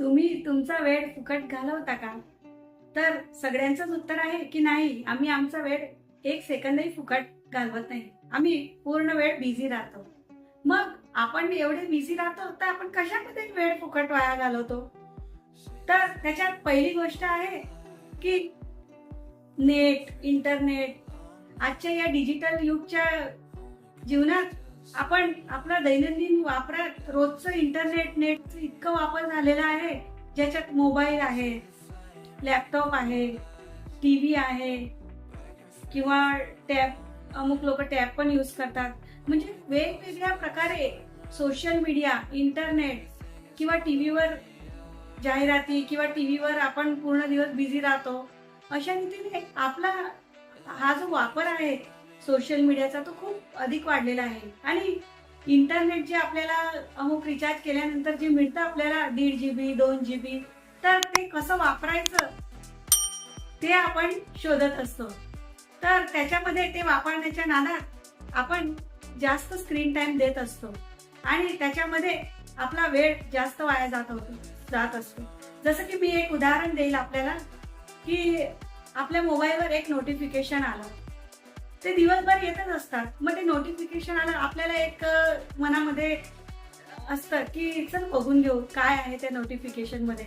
तुम्ही तुमचा वेळ फुकट घालवता का? तर सगळ्यांचंच उत्तर आहे की नाही आम्ही आमचा वेळ एक सेकंदही फुकट घालवत नाही. आम्ही पूर्ण वेळ बिझी राहतो. मग आपण एवढे बिझी राहतो तर आपण कशामध्ये वेळ फुकट वाया घालवतो? तर त्याच्यात पहिली गोष्ट आहे की नेट इंटरनेट आजच्या या डिजिटल युगच्या जीवनात आपण आपला दैनंदिन वापरात रोजचं इंटरनेट नेट इतकं वापर झालेला आहे ज्याच्यात मोबाईल आहे लॅपटॉप आहे टी व्ही आहे किंवा टॅब अमुक लोक टॅब पण यूज करतात. म्हणजे वेगवेगळ्या प्रकारे सोशल मीडिया इंटरनेट किंवा टी व्हीवर जाहिराती किंवा टी व्हीवर आपण पूर्ण दिवस बिझी राहतो अशा रीतीने आपला हा जो वापर आहे सोशल मीडियाचा तो खूप अधिक वाढलेला आहे. आणि इंटरनेट जे आपल्याला अमुक रिचार्ज केल्यानंतर जे मिळतं आपल्याला दीड जी बी दोन जी बी तर ते कसं वापरायचं ते आपण शोधत असतो. तर त्याच्यामध्ये ते वापरण्याच्या नादात आपण जास्त स्क्रीन टाइम देत असतो. आणि त्याच्यामध्ये आपला वेळ जास्त वाया जात होतो जात असतो. जसं की मी एक उदाहरण देईल आपल्याला की आपल्या मोबाईलवर एक नोटिफिकेशन आलं. ते दिवसभर येतच असतात. मग ते नोटिफिकेशन आलं आपल्याला एक मनामध्ये असतं की चल बघून घेऊ काय आहे त्या नोटिफिकेशनमध्ये.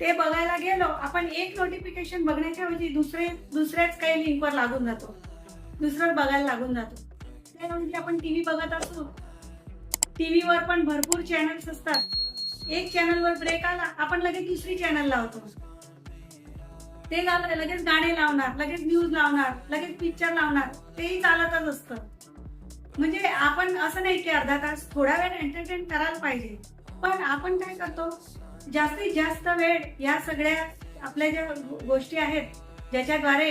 ते बघायला गेलो आपण एक नोटिफिकेशन बघण्याच्या ऐवजी दुसरे दुसऱ्याच काही लिंकवर लागून जातो. दुसरं बघायला लागून जातो. त्याऐवजी आपण टीव्ही बघत असतो टीव्हीवर पण भरपूर चॅनल्स असतात. एक चॅनलवर ब्रेक आला आपण लगेच दुसरी चॅनल लावतो ते झालं लगेच गाणे लावणार लगेच न्यूज लावणार लगेच पिक्चर लावणार तेही चालतच असतं. म्हणजे आपण असं नाही की अर्धा तास थोडा वेळ एंटरटेन करायला पाहिजे. पण आपण काय करतो जास्तीत जास्त वेळ या सगळ्या आपल्या ज्या गोष्टी आहेत ज्याच्याद्वारे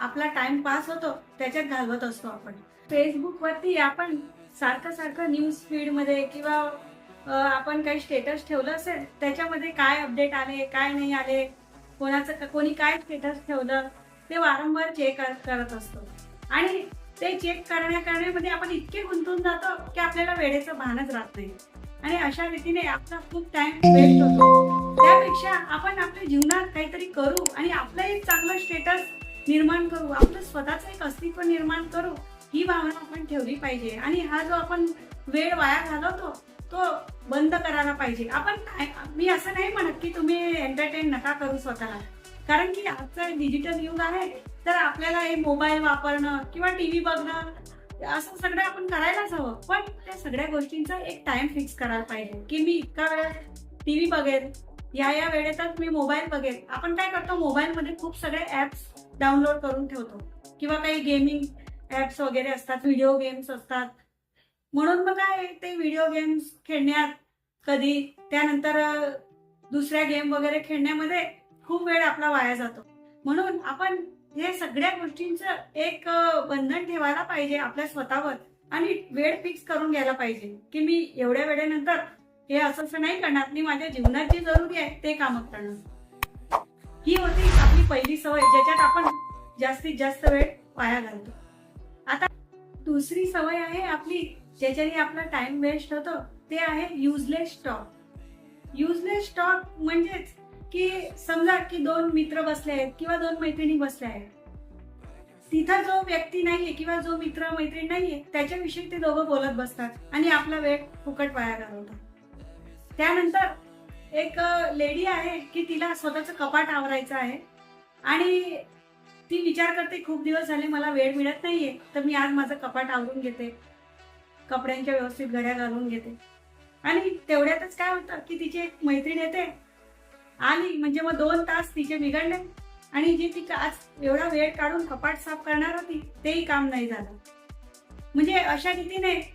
आपला टाइम पास होतो त्याच्यात घालवत असतो आपण. फेसबुकवरती आपण सारखं सारखं न्यूज फीडमध्ये किंवा आपण काही स्टेटस ठेवलं असेल त्याच्यामध्ये काय अपडेट आले काय नाही आले कोणाचं कोणी काय स्टेटस ठेवलं ते वारंवार चेक करत असतो. आणि ते चेक करण्या करण्यामध्ये आपण इतके गुंतून जातो की आपल्याला वेळेचं भानच राहत नाही. आणि अशा रीतीने आपला खूप टाइम वेस्ट होतो. त्यापेक्षा आपण आपल्या जीवनात काहीतरी करू आणि आपलं एक चांगलं स्टेटस निर्माण करू. आपलं स्वतःचं एक अस्तित्व निर्माण करू. ही भावना आपण ठेवली पाहिजे. आणि हा जो आपण वेळ वाया घालवतो तो बंद करायला पाहिजे. आपण काय- मी असं नाही म्हणत की तुम्ही एंटरटेन नका करू स्वतःला. कारण की आजचं डिजिटल युग आहे तर आपल्याला हे मोबाईल वापरणं किंवा टीव्ही बघणं असं सगळं आपण करायलाच हवं. पण त्या सगळ्या गोष्टींचा एक टाइम फिक्स करायला पाहिजे. की मी इतका वेळ टीव्ही बघेल या या वेळेतच मी मोबाईल बघेल. आपण काय करतो मोबाईलमध्ये खूप सगळे ऍप्स डाउनलोड करून ठेवतो. किंवा काही गेमिंग ऍप्स वगैरे असतात व्हिडिओ गेम्स असतात. म्हणून मग काय ते व्हिडिओ गेम्स खेळण्यात कधी त्यानंतर दुसऱ्या गेम वगैरे खेळण्यामध्ये खूप वेळ आपला वाया जातो. म्हणून आपण हे सगळ्या गोष्टींचं एक बंधन ठेवायला पाहिजे आपल्या स्वतःवर आणि वेळ फिक्स करून घ्यायला पाहिजे. की मी एवढ्या वेळेनंतर हे असं असं नाही करणार मी माझ्या जीवनात जे जरुरी आहे ते काम करणार. ही होती आपली पहिली सवय ज्याच्यात आपण जास्तीत जास्त वेळ वाया घालतो. आता दुसरी सवय आहे आपली ज्याच्याने आपला टाइम वेस्ट होतो ते आहे युजलेस टॉक युजलेस टॉक म्हणजेच की समजा की दोन मित्र बसले आहेत किंवा दोन मैत्रिणी बसल्या आहेत. तिथं जो व्यक्ती नाहीये किंवा जो मित्र मैत्रीण नाहीये त्याच्याविषयी ते दोघं बोलत बसतात आणि आपला वेळ फुकट वाया घालवतात. त्यानंतर एक लेडी आहे की तिला स्वतःचं कपाट आवरायचं आहे आणि ती विचार करते खूप दिवस झाले मला वेळ मिळत नाहीये तर मी आज माझं कपाट आवरून घेते. कपड्यांच्या व्यवस्थित घड्या घालून घेते. आणि तेवढ्यातच काय होतं की तिची एक मैत्रीण येते. आली म्हणजे मग दोन तास तिचे बिघडले. आणि जी ती आज एवढा वेळ काढून कपाट साफ करणार होती तेही काम नाही झालं. म्हणजे अशा रीतीने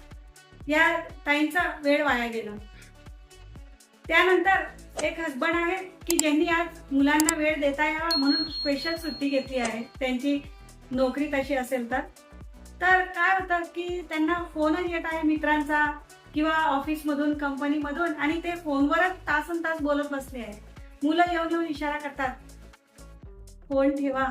या ताईंचा वेळ वाया गेला. त्यानंतर एक हसबंड आहे की ज्यांनी आज मुलांना वेळ देता यावा म्हणून स्पेशल सुट्टी घेतली आहे. त्यांची नोकरी तशी असेल तर. तर काय होतं की त्यांना फोनच येत आहे मित्रांचा किंवा ऑफिसमधून कंपनीमधून आणि ते फोनवरच तासन तास बोलत बसले आहे मुलं येऊन येऊन इशारा करतात फोन ठेवा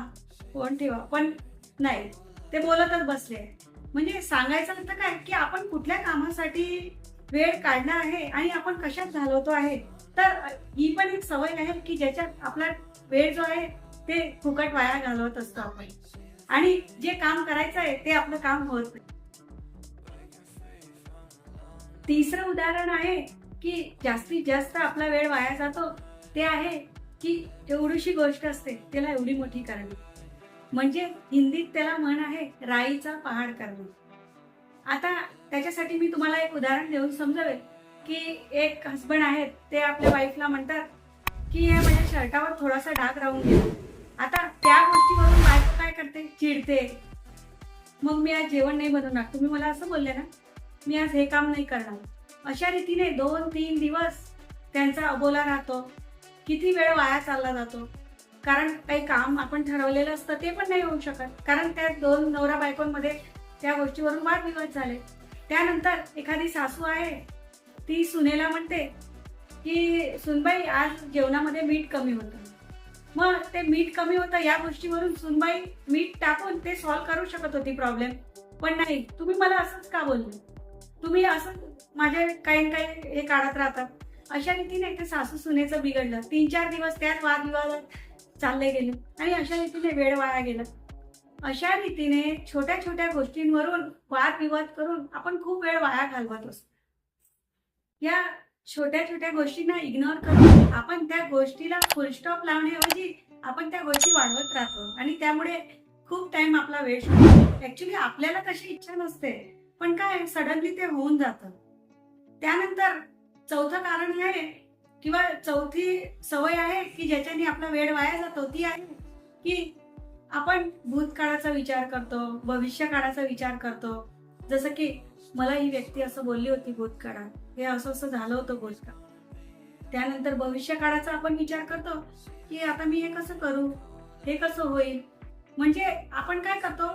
फोन ठेवा. पण नाही ते बोलतच बसले म्हणजे सांगायचं नंतर काय की आपण कुठल्या कामासाठी वेळ काढणार आहे आणि आपण कशात घालवतो आहे? तर ही पण एक सवय आहे की ज्याच्यात आपला वेळ जो आहे ते फुकट वाया घालवत असतो आपण. आणि जे काम करायचं आहे ते आपलं काम होत नाही. तिसरं उदाहरण आहे की जास्तीत जास्त आपला वेळ वाया जातो ते आहे की एवढीशी गोष्ट असते त्याला एवढी मोठी करणे म्हणजे हिंदीत त्याला म्हण आहे राईचा पहाड करणे. आता त्याच्यासाठी मी तुम्हाला एक उदाहरण देऊन समजावेल की एक हसबंड आहेत ते आपल्या वाईफला म्हणतात की या माझ्या शर्टावर थोडासा डाग राहून गेला. आता त्या गोष्टीवरून काय करते? चिडते. मग मी आज जेवण नाही बनवणार. तुम्ही मला असं बोलले ना मी आज हे काम नाही करणार. अशा रीतीने दोन तीन दिवस त्यांचा अबोला राहतो. किती वेळ वाया चालला जातो. कारण काही काम आपण ठरवलेलं असतं ते पण नाही होऊ शकत. कारण त्या दोन नवरा बायकोंमध्ये त्या गोष्टीवरून वादविवाद झाले. त्यानंतर एखादी सासू आहे ती सुनेला म्हणते की सुनबाई आज जेवणामध्ये मीठ कमी होतं. मग ते मीठ कमी होतं या गोष्टीवरून सुनबाई मीठ टाकून ते सॉल्व्ह करू शकत होती प्रॉब्लेम पण नाही तुम्ही मला असंच का बोलले? तुम्ही असं माझ्या काही काही हे काढत राहतात अशा रीतीने ते सासू सुनेचं बिघडलं. तीन चार दिवस त्यात वादविवादात चालले गेले आणि अशा रीतीने वेळ वाया गेला. अशा रीतीने छोट्या छोट्या गोष्टींवरून वादविवाद करून आपण खूप वेळ वाया घालवत असतो. या छोट्या छोट्या गोष्टींना इग्नोर करून आपण त्या गोष्टीला फुलस्टॉप लावण्याऐवजी आपण त्या गोष्टी वाढवत राहतो. आणि त्यामुळे खूप टाइम आपला वेस्ट होतो ऍक्च्युली आपल्याला तशी इच्छा नसते. पण काय सडनली ते होऊन जातं. त्यानंतर चौथं कारण हे आहे किंवा चौथी सवय आहे की ज्याच्याने आपला वेळ वाया जातो ती आहे की आपण भूतकाळाचा विचार करतो भविष्य काळाचा विचार करतो. जसं की मला ही व्यक्ती असं बोलली होती भूतकाळात. हे असं असं झालं होतं भूतकाळ त्यानंतर भविष्य काळाचा आपण विचार करतो की आता मी हे कसं करू? हे कसं होईल? म्हणजे आपण काय करतो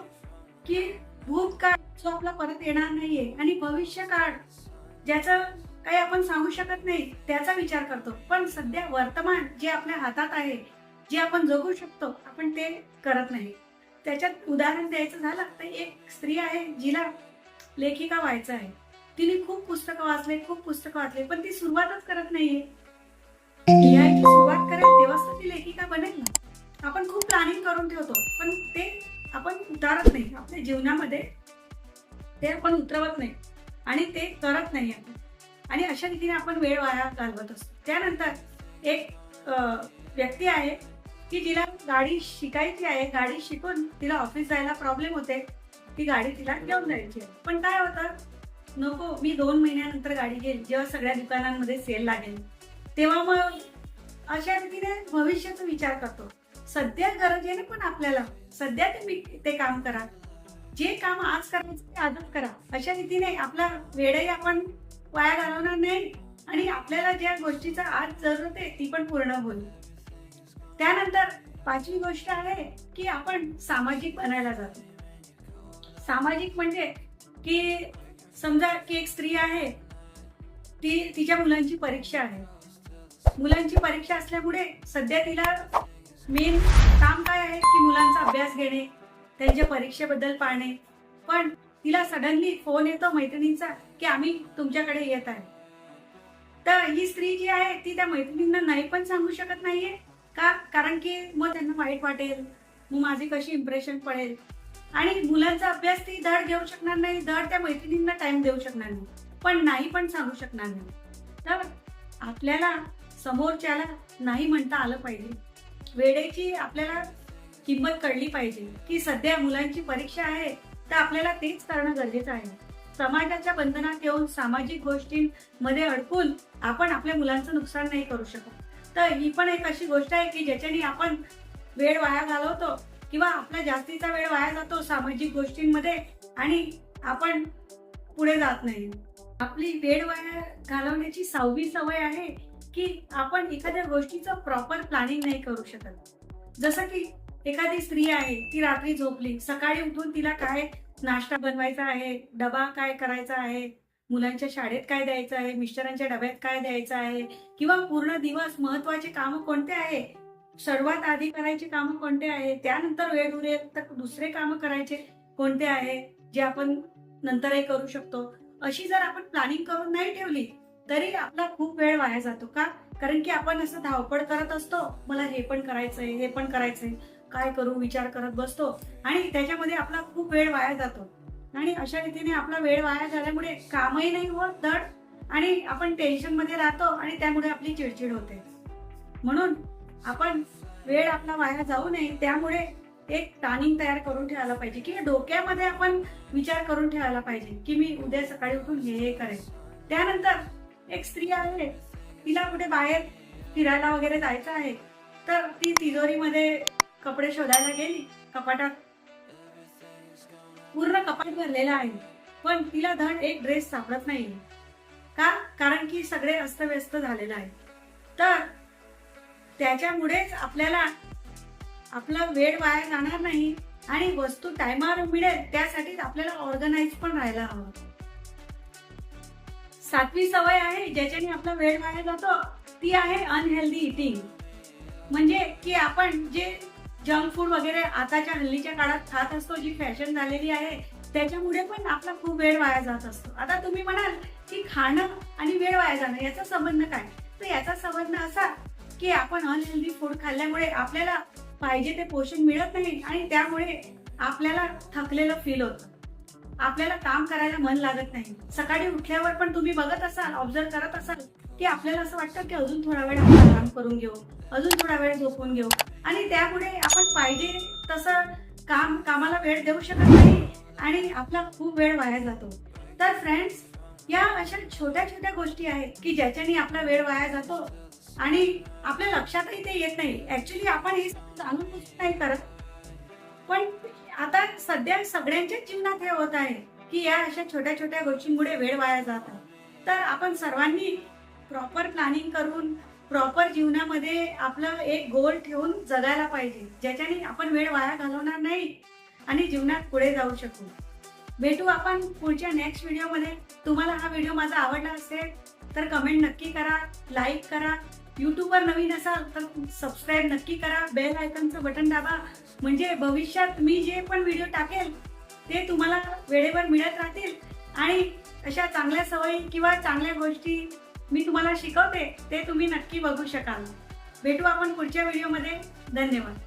की भूतकाळ जो आपला परत येणार नाहीये आणि भविष्य काळ ज्याचं काही आपण सांगू शकत नाही त्याचा विचार करतो. पण सध्या वर्तमान जे आपल्या हातात आहे जे आपण जगू शकतो आपण ते करत नाही. त्याच्यात उदाहरण द्यायचं झालं तर एक स्त्री आहे जिला लेखिका व्हायचं आहे. तिने खूप पुस्तकं वाचले खूप पुस्तकं वाचले पण ती सुरुवातच करत नाहीये. लिहायची सुरुवात करेल तेव्हाच तर ती लेखिका बनेल ना. आपण खूप प्लॅनिंग करून ठेवतो पण ते आपण उतारत नाही. आपल्या जीवनामध्ये ते आपण उतरवत नाही. आणि ते करत नाही आपण. आणि अशा रीतीने आपण वेळ वाया घालवत असतो. त्यानंतर एक व्यक्ती आहे की तिला गाडी शिकायची आहे गाडी शिकून तिला ऑफिस जायला प्रॉब्लेम होते. ती गाडी तिला घेऊन जायची. पण काय होतं नको मी दोन महिन्यानंतर गाडी घेईल जेव्हा सगळ्या दुकानांमध्ये सेल लागेल. तेव्हा मग अशा रीतीने भविष्याचा विचार करतो. सध्या गरजेने पण आपल्याला. सध्या ते ते काम करा. जे काम आज करायचं ते आजच करा. अशा रीतीने आपला वेळही आपण वाया घालवणार नाही आणि आपल्याला ज्या गोष्टीचा आज जरूरत आहे ती पण पूर्ण होईल. त्यानंतर पाचवी गोष्ट आहे की आपण सामाजिक बनायला जातो. सामाजिक म्हणजे की समजा की एक स्त्री आहे ती तिच्या मुलांची परीक्षा आहे. मुलांची परीक्षा असल्यामुळे सध्या तिला मेन काम काय आहे की मुलांचा अभ्यास घेणे त्यांच्या परीक्षेबद्दल पाहणे पण तिला सडनली फोन येतो मैत्रिणींचा की आम्ही तुमच्याकडे येत आहे. तर ही स्त्री जी आहे ती त्या मैत्रिणींना नाही पण सांगू शकत नाहीये. का? कारण की मग त्यांना वाईट वाटेल मग माझी कशी इम्प्रेशन पडेल? आणि मुलांचा अभ्यास ती धड घेऊ शकणार नाही धड त्या मैत्रिणींना टाइम देऊ शकणार नाही पण नाही पण सांगू शकणार नाही. तर आपल्याला समोरच्याला नाही म्हणता आलं पाहिजे. वेळेची आपल्याला किंमत कळली पाहिजे की सध्या मुलांची परीक्षा आहे तर आपल्याला तेच करणं गरजेचं आहे. समाजाच्या बंधनात येऊन सामाजिक गोष्टींमध्ये अडकून आपण आपल्या मुलांचं नुकसान नाही करू शकत. तर ही पण एक अशी गोष्ट आहे की ज्याच्याने आपण वेळ वाया घालवतो किंवा आपला जास्तीचा वेळ वाया जातो सामाजिक गोष्टींमध्ये आणि आपण पुढे जात नाही. आपली वेळ वाया घालवण्याची सहावी सवय आहे की आपण एखाद्या गोष्टीचं प्रॉपर प्लॅनिंग नाही करू शकत. जसं की एखादी स्त्री आहे ती रात्री झोपली सकाळी उठून तिला काय नाश्ता बनवायचा आहे डबा काय करायचा आहे मुलांच्या शाळेत काय द्यायचं आहे मिस्टरांच्या डब्यात काय द्यायचं आहे किंवा पूर्ण दिवस महत्त्वाचे काम कोणते आहे सर्वात आधी करायचे कामं कोणते आहे? त्यानंतर वेळ उरेल तर दुसरे कामं करायचे कोणते आहे? जे आपण नंतरही करू शकतो. अशी जर आपण प्लॅनिंग करून नाही ठेवली तरी आपला खूप वेळ वाया जातो का? कारण की आपण असं धावपळ करत असतो मला हे पण करायचंय हे पण करायचंय काय करू विचार करत बसतो आणि त्याच्यामध्ये आपला खूप वेळ वाया जातो. आणि अशा रीतीने आपला वेळ वाया झाल्यामुळे कामही नाही होत धड आणि आपण टेन्शनमध्ये राहतो आणि त्यामुळे आपली चिडचिड होते. म्हणून आपण वेळ आपला वाया जाऊ नये. त्यामुळे एक प्लॅनिंग तयार करून ठेवायला पाहिजे किंवा डोक्यामध्ये आपण विचार करून ठेवायला पाहिजे की मी उद्या सकाळी उठून हे हे करेन. त्यानंतर एक स्त्री आहे तिला कुठे बाहेर फिरायला वगैरे जायचं आहे तर ती तिजोरीमध्ये कपडे शोधायला गेली कपाटात पूर्ण कपाट भरलेला आहे. पण तिला धड एक ड्रेस सापडत नाही का? कारण की सगळे अस्तव्यस्त झालेलं आहे तर त्याच्यामुळेच आपल्याला आपला वेळ वाया जाणार नाही आणि वस्तू टायमावर मिळेल त्यासाठी आपल्याला ऑर्गनाईज पण राहायला हवं. सातवी सवय आहे ज्याच्याने आपला वेळ वाया जातो ती आहे अनहेल्दी इटिंग म्हणजे की आपण जे जंक फूड वगैरे आताच्या हल्लीच्या काळात खात असतो जी फॅशन झालेली आहे त्याच्यामुळे पण आपला खूप वेळ वाया जात असतो. आता तुम्ही म्हणाल की खाणं आणि वेळ वाया जाणं याचा संबंध काय? तर याचा संबंध असा की आपण अनहेल्दी फूड खाल्ल्यामुळे आपल्याला पाहिजे ते पोषण मिळत नाही आणि त्यामुळे आपल्याला थकलेलं फील होतं. आपल्याला काम करायला मन लागत नाही. सकाळी उठल्यावर पण तुम्ही बघत असाल ऑब्झर्व करत असाल की आपल्याला असं वाटतं की अजून थोडा वेळ आपण आराम करून घेऊ अजून थोडा वेळ झोपून घेऊ. आणि त्यामुळे आपण पाहिजे तसं काम कामाला वेळ देऊ शकत नाही आणि आपला खूप वेळ वाया जातो. तर फ्रेंड्स या अशा छोट्या छोट्या गोष्टी आहेत की ज्याच्याने आपला वेळ वाया जातो. आणि आपल्या लक्षातही ते येत नाही. ऍक्च्युली आपण हे जाणून नाही करत. पण आता सध्या सगळ्यांच्याच जीवनात हे होत आहे की या अशा छोट्या छोट्या गोष्टींमुळे वेळ वाया जात आहे. तर आपण सर्वांनी प्रॉपर प्लॅनिंग करून प्रॉपर जीवनामध्ये आपलं एक गोल ठेवून जगायला पाहिजे. ज्याच्याने आपण वेळ वाया घालवणार नाही आणि जीवनात पुढे जाऊ शकू. भेटू आपण पुढच्या नेक्स्ट व्हिडिओमध्ये तुम्हाला हा व्हिडिओ माझा आवडला असेल तर कमेंट नक्की करा लाईक करा यूट्यूबवर नवीन असाल तर सबस्क्राईब नक्की करा बेल आयकनचं बटन दाबा. म्हणजे भविष्यात मी जे पण व्हिडिओ टाकेल ते तुम्हाला वेळेवर मिळत राहतील. आणि अशा चांगल्या सवयी किंवा चांगल्या गोष्टी मी तुम्हाला शिकवते ते तुम्ही नक्की बघू शकाल. भेटू आपण पुढच्या व्हिडिओमध्ये धन्यवाद.